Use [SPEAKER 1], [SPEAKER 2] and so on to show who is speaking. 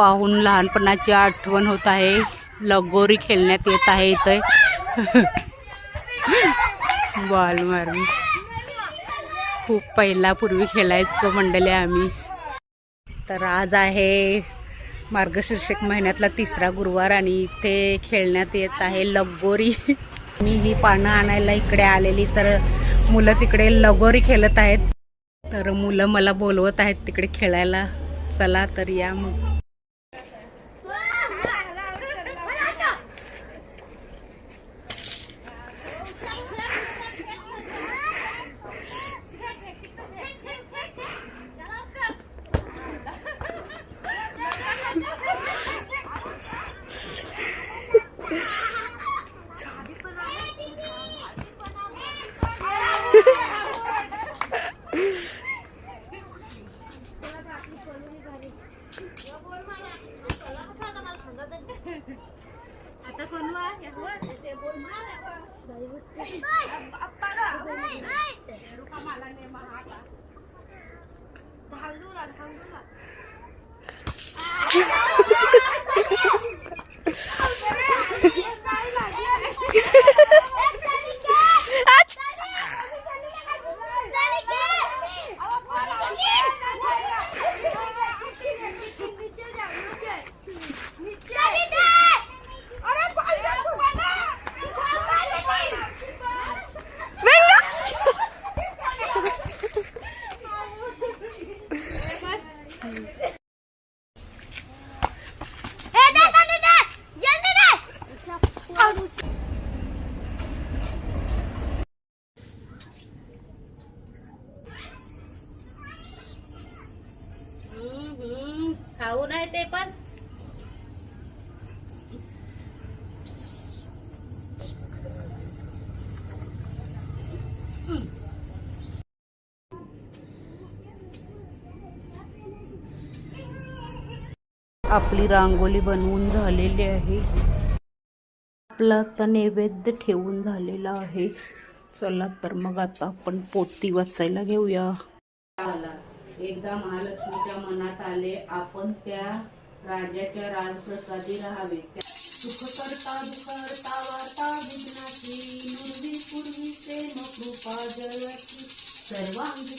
[SPEAKER 1] पाहून लहानपणाची आठवण होत आहे. लगोरी खेळण्यात येत आहे इथे. बॉल मारून. खूप पहिला पूर्वी खेळायचो मंडले आम्ही. तर आज आहे मार्गशीर्षक महिन्यातला तिसरा गुरुवार आणि इथे खेळण्यात येत आहे लगोरी. मी ही पानं आणायला इकडे आलेली तर मुलं तिकडे लगोरी खेळत आहेत. तर मुलं मला बोलवत आहेत तिकडे खेळायला. चला तर या मग.
[SPEAKER 2] Ataupun luar, ya huat. Saya boleh marah. Saya Apa! Rupa malam ni mahal lah. Lah, tahan dulu lah. Ah!
[SPEAKER 1] खाऊ नाही ते पण आपली रांगोळी बनवून झालेली आहे. आपला आता नैवेद्य ठेवून झालेला आहे. चला तर मग आता आपण पोती वाचायला घेऊया. एकदा महालक्ष्मीच्या मनात आले आपण त्या राजाच्या राजप्रसादी राहावे. त्या वार्ता विघ्नाची कृपा जयाची. सर्वांगी